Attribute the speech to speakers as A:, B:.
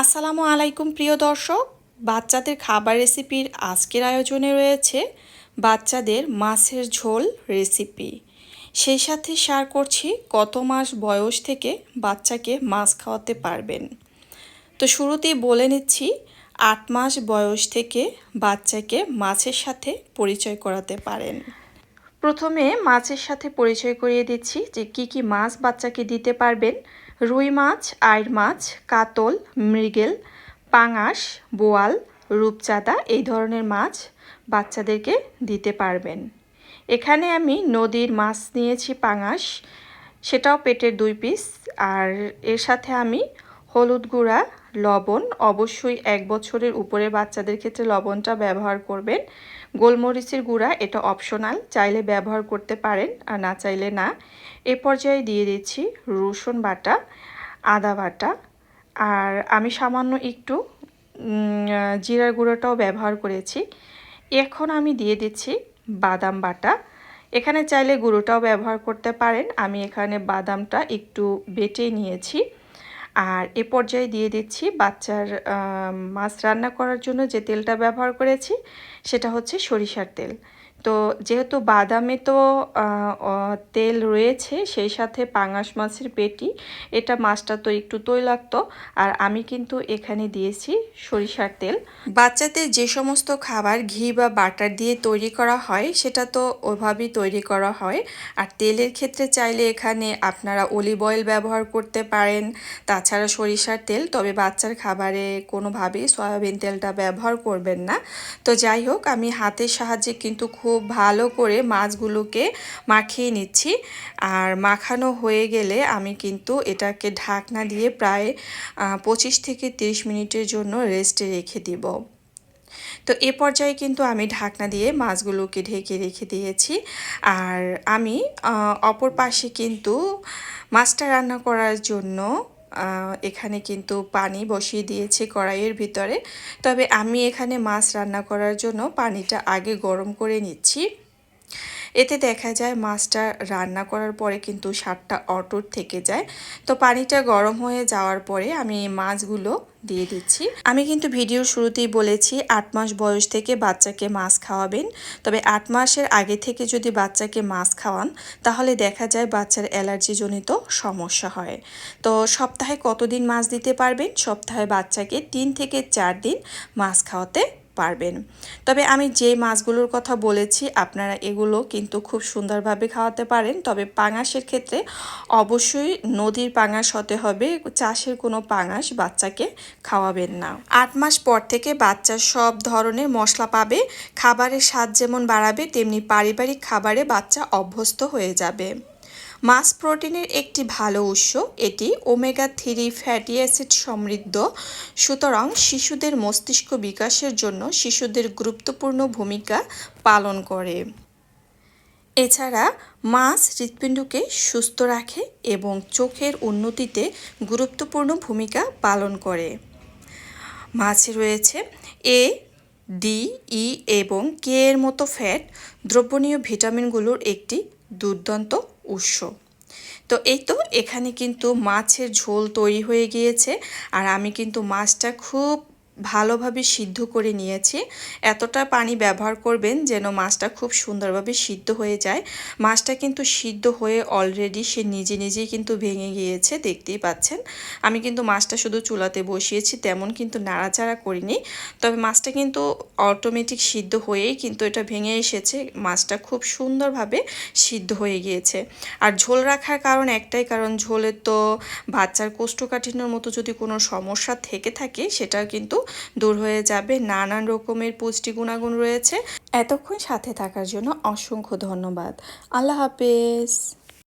A: আসসালামু আলাইকুম, প্রিয় দর্শক। বাচ্চাদের খাবার রেসিপির আজকের আয়োজনে রয়েছে বাচ্চাদের মাছের ঝোল রেসিপি। সেই সাথে শেয়ার করছি কত মাস বয়স থেকে বাচ্চাকে মাছ খাওয়াতে পারবেন। তো শুরুতেই বলে নিচ্ছি, আট মাস বয়স থেকে বাচ্চাকে মাছের সাথে পরিচয় করাতে পারেন। প্রথমে মাছের সাথে পরিচয় করিয়ে দিচ্ছি যে কি কি মাছ বাচ্চাকে দিতে পারবেন। রুই মাছ আইর মাছ, কাতল, মৃগেল, পাঙাশ, বোয়াল, রূপচাঁদা এই ধরনের মাছ বাচ্চাদেরকে দিতে পারবেন। এখানে আমি নদীর মাছ নিয়েছি পাঙাশ, সেটাও পেটের দুই পিস আর এর সাথে আমি হলুদ গুঁড়া, লবণ, অবশ্যই এক বছরের উপরে বাচ্চাদের ক্ষেত্রে লবণটা ব্যবহার করবেন। গোলমরিচের গুঁড়া, এটা অপশনাল, চাইলে ব্যবহার করতে পারেন আর না চাইলে না। এ পর্যায়ে দিয়ে দিচ্ছি রসুন বাটা, আদা বাটা আর আমি সামান্য একটু জিরার গুঁড়োটাও ব্যবহার করেছি। এখন আমি দিয়ে দিচ্ছি বাদাম বাটা। এখানে চাইলে গুঁড়োটাও ব্যবহার করতে পারেন। আমি এখানে বাদামটা একটু বেটে নিয়েছি। আর এ পর্যায়ে দিয়ে দিচ্ছি বাচ্চার মাছ রান্না করার জন্য যে তেলটা ব্যবহার করেছি, সেটা হচ্ছে সরিষার তেল। তো যেহেতু বাদামে তো তেল রয়েছে, সেই সাথে পাঙাশ মাছের পেটি, এটা মাছটা তো একটু তৈলাক্ত, আর আমি কিন্তু এখানে দিয়েছি সরিষার তেল। বাচ্চাদের যে সমস্ত খাবার ঘি বা বাটার দিয়ে তৈরি করা হয়, সেটা তো ওইভাবেই তৈরি করা হয়। আর তেলের ক্ষেত্রে চাইলে এখানে আপনারা অলিভ অয়েল ব্যবহার করতে পারেন, তাছাড়া সরিষার তেল, তবে বাচ্চার খাবারে কোনোভাবেই সয়াবিন তেলটা ব্যবহার করবেন না। তো যাই হোক, আমি হাতের সাহায্যে কিন্তু খুব খুব ভালো করে মাছগুলোকে মাখিয়ে নিচ্ছি। আর মাখানো হয়ে গেলে আমি কিন্তু এটাকে ঢাকনা দিয়ে প্রায় পঁচিশ থেকে তিরিশ মিনিটের জন্য রেস্টে রেখে দিব। তো এ পর্যায়ে কিন্তু আমি ঢাকনা দিয়ে মাছগুলোকে ঢেকে রেখে দিয়েছি। আর আমি অপর পাশে কিন্তু মাছটা রান্না করার জন্য এখানে কিন্তু পানি বসিয়ে দিয়েছি কড়াইয়ের ভিতরে। তবে আমি এখানে মাছ রান্না করার জন্য পানিটা আগে গরম করে নিচ্ছি। এতে দেখা যায় মাছটা রান্না করার পরে কিন্তু স্বাদটা অটুট থেকে যায়। তো পানিটা গরম হয়ে যাওয়ার পরে আমি মাছগুলো দিয়ে দিচ্ছি। আমি কিন্তু ভিডিওর শুরুতেই বলেছি, আট মাস বয়স থেকে বাচ্চাকে মাছ খাওয়াবেন। তবে আট মাসের আগে থেকে যদি বাচ্চাকে মাছ খাওয়ান, তাহলে দেখা যায় বাচ্চার অ্যালার্জিজনিত সমস্যা হয়। তো সপ্তাহে কতদিন মাছ দিতে পারবেন? সপ্তাহে বাচ্চাকে তিন থেকে চার দিন মাছ খাওয়াতে পারবেন। তবে আমি যে মাছগুলোর কথা বলেছি, আপনারা এগুলো কিন্তু খুব সুন্দরভাবে খাওয়াতে পারেন। তবে পাঙাশের ক্ষেত্রে অবশ্যই নদীর পাঙাশ হতে হবে, চাষের কোনো পাঙাশ বাচ্চাকে খাওয়াবেন না। আট মাস পর থেকে বাচ্চা সব ধরনের মশলা পাবে, খাবারের স্বাদ যেমন বাড়াবে, তেমনি পারিবারিক খাবারে বাচ্চা অভ্যস্ত হয়ে যাবে। মাছ প্রোটিনের একটি ভালো উৎস, এটি ওমেগা থ্রি ফ্যাটি অ্যাসিড সমৃদ্ধ। সুতরাং শিশুদের মস্তিষ্ক বিকাশের জন্য শিশুদের গুরুত্বপূর্ণ ভূমিকা পালন করে। এছাড়া মাছ হৃৎপিণ্ডকে সুস্থ রাখে এবং চোখের উন্নতিতে গুরুত্বপূর্ণ ভূমিকা পালন করে। মাছে রয়েছে এ ডি ই এবং কে এর মতো ফ্যাট দ্রবণীয় ভিটামিনগুলোর একটি দুর্দান্ত উৎস। তো এই তো এখানে কিন্তু মাছের ঝোল তৈরি হয়ে গিয়েছে। আর আমি কিন্তু মাছটা খুব ভালোভাবে সিদ্ধ করে নিয়েছি। এতটা পানি ব্যবহার করবেন যেন মাছটা খুব সুন্দরভাবে সিদ্ধ হয়ে যায়। মাছটা কিন্তু সিদ্ধ হয়ে অলরেডি সে নিজে নিজেই কিন্তু ভেঙে গিয়েছে, দেখতেই পাচ্ছেন। আমি কিন্তু মাছটা শুধু চুলাতে বসিয়েছি, তেমন কিন্তু নাড়াচাড়া করিনি। তবে মাছটা কিন্তু অটোমেটিক সিদ্ধ হয়েই কিন্তু এটা ভেঙে এসেছে। মাছটা খুব সুন্দরভাবে সিদ্ধ হয়ে গিয়েছে। আর ঝোল রাখার কারণ একটাই, কারণ ঝোলের তো বাচ্চার কোষ্ঠকাঠিন্যর মতো যদি কোনো সমস্যা থেকে থাকে সেটা কিন্তু দূর হয়ে যাবে। নানান রকমের পুষ্টি গুণাগুণ রয়েছে। এতক্ষণ সাথে থাকার জন্য অসংখ্য ধন্যবাদ। আল্লাহ হাফেজ।